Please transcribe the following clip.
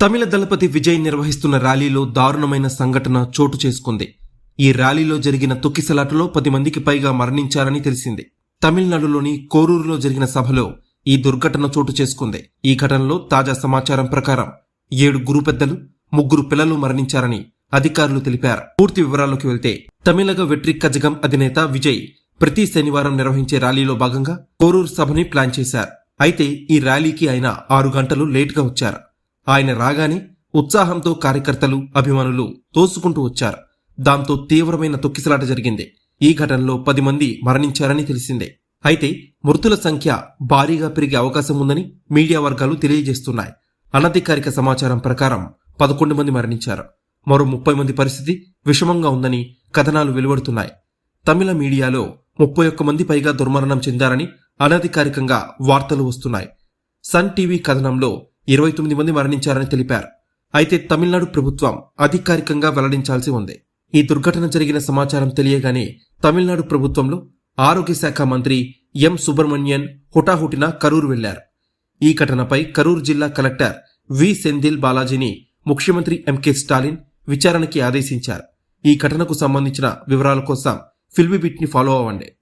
తమిళ దళపతి విజయ్ నిర్వహిస్తున్న ర్యాలీలో దారుణమైన సంఘటన చోటు చేసుకుంది. ఈ ర్యాలీలో జరిగిన తొక్కిసలాటలో పది మందికి పైగా మరణించారని తెలిసింది. తమిళనాడులోని కోరూరులో జరిగిన సభలో ఈ దుర్ఘటన చోటు చేసుకుంది. ఈ ఘటనలో తాజా సమాచారం ప్రకారం ఏడు గురు పెద్దలు ముగ్గురు పిల్లలు మరణించారని అధికారులు తెలిపారు. పూర్తి వివరాల్లోకి వెళ్తే తమిళగ వెట్రి కజగం అధినేత విజయ్ ప్రతి శనివారం నిర్వహించే ర్యాలీలో భాగంగా కోరూరు సభని ప్లాన్ చేశారు. అయితే ఈ ర్యాలీకి ఆయన ఆరు గంటలు లేటుగా వచ్చారు. ఆయన రాగానే ఉత్సాహంతో కార్యకర్తలు అభిమానులు తోసుకుంటూ వచ్చారు. దాంతో తీవ్రమైన తొక్కిసలాట జరిగింది. ఈ ఘటనలో పది మంది మరణించారని తెలిసిందే. అయితే మృతుల సంఖ్య భారీగా పెరిగే అవకాశం ఉందని మీడియా వర్గాలు తెలియజేస్తున్నాయి. అనధికారిక సమాచారం ప్రకారం పదకొండు మంది మరణించారు. మరో ముప్పై మంది పరిస్థితి విషమంగా ఉందని కథనాలు వెలువడుతున్నాయి. తమిళ మీడియాలో ముప్పై ఒక్క మంది పైగా దుర్మరణం చెందారని అనధికారికంగా వార్తలు వస్తున్నాయి. సన్ టీవీ కథనంలో ఇరవై తొమ్మిది మంది మరణించారని తెలిపారు. అయితే తమిళనాడు ప్రభుత్వం అధికారికంగా వెల్లడించాల్సి ఉంది. ఈ దుర్ఘటన జరిగిన సమాచారం తెలియగానే తమిళనాడు ప్రభుత్వంలో ఆరోగ్య శాఖ మంత్రి ఎం సుబ్రహ్మణ్యన్ హుటాహుటిన కరూరు వెళ్ళారు. ఈ ఘటనపై కరూరు జిల్లా కలెక్టర్ వి సెందిల్ బాలాజీని ముఖ్యమంత్రి ఎంకే స్టాలిన్ విచారణకి ఆదేశించారు. ఈ ఘటనకు సంబంధించిన వివరాల కోసం ఫిల్మీబిట్ని ఫాలో అవ్వండి.